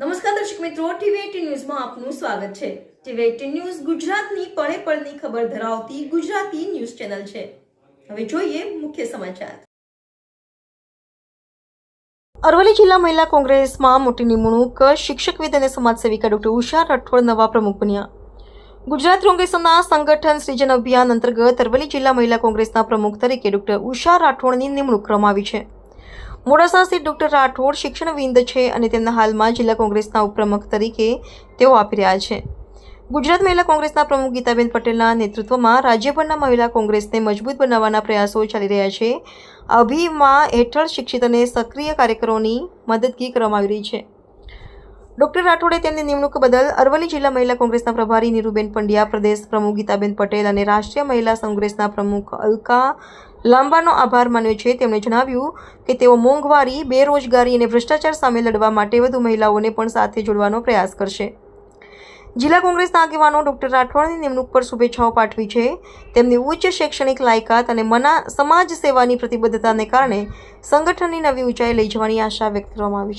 નમસ્કાર દર્શક મિત્રો ટીવી એટીન ન્યૂઝમાં આપનું સ્વાગત છે. ટીવી ન્યૂઝ ગુજરાતની પળે પળની ખબર ધરાવતી ગુજરાતી ન્યૂઝ ચેનલ છે. હવે જોઈએ મુખ્ય સમાચાર. અરવલ્લી જિલ્લા મહિલા કોંગ્રેસમાં મોટી નિમણૂક, શિક્ષકવિદ અને સમાજસેવિકા ડોક્ટર ઉષા રાઠોડ, નવા પ્રમુખ બન્યા. ગુજરાત કોંગ્રેસના સંગઠન સૃજન અભિયાન અંતર્ગત અરવલ્લી જિલ્લા મહિલા કોંગ્રેસના પ્રમુખ તરીકે ડોક્ટર ઉષા રાઠોડની નિમણૂક કરવામાં આવી છે. મોડાસા સ્થિત ડોક્ટર રાઠોડ શિક્ષણવિંદ છે અને તેમના હાલમાં જિલ્લા કોંગ્રેસના ઉપપ્રમુખ તરીકે તેઓ આપી રહ્યા છે. ગુજરાત મહિલા કોંગ્રેસના પ્રમુખ ગીતાબેન પટેલના નેતૃત્વમાં રાજ્યભરના મહિલા કોંગ્રેસને મજબૂત બનાવવાના પ્રયાસો ચાલી રહ્યા છે. અભિમાં હેઠળ શિક્ષિત અને સક્રિય કાર્યકરોની મદદગી કરવામાં આવી રહી છે. ડોક્ટર રાઠોડે તેમની નિમણૂક બદલ અરવલ્લી જિલ્લા મહિલા કોંગ્રેસના પ્રભારી નીરુબેન પંડ્યા, પ્રદેશ પ્રમુખ ગીતાબેન પટેલ અને રાષ્ટ્રીય મહિલા કોંગ્રેસના પ્રમુખ અલકા લાંબાનો આભાર માન્યો છે. તેમણે જણાવ્યું કે તેઓ મોંઘવારી, બેરોજગારી અને ભ્રષ્ટાચાર સામે લડવા માટે વધુ મહિલાઓને પણ સાથે જોડવાનો પ્રયાસ કરશે. જિલ્લા કોંગ્રેસના આગેવાનો ડોક્ટર રાઠોડની નિમણૂક પર શુભેચ્છાઓ પાઠવી છે. તેમની ઉચ્ચ શૈક્ષણિક લાયકાત અને મના, સમાજ સેવાની પ્રતિબદ્ધતાને કારણે સંગઠનની નવી ઊંચાઈ લઈ જવાની આશા વ્યક્ત કરવામાં આવી છે.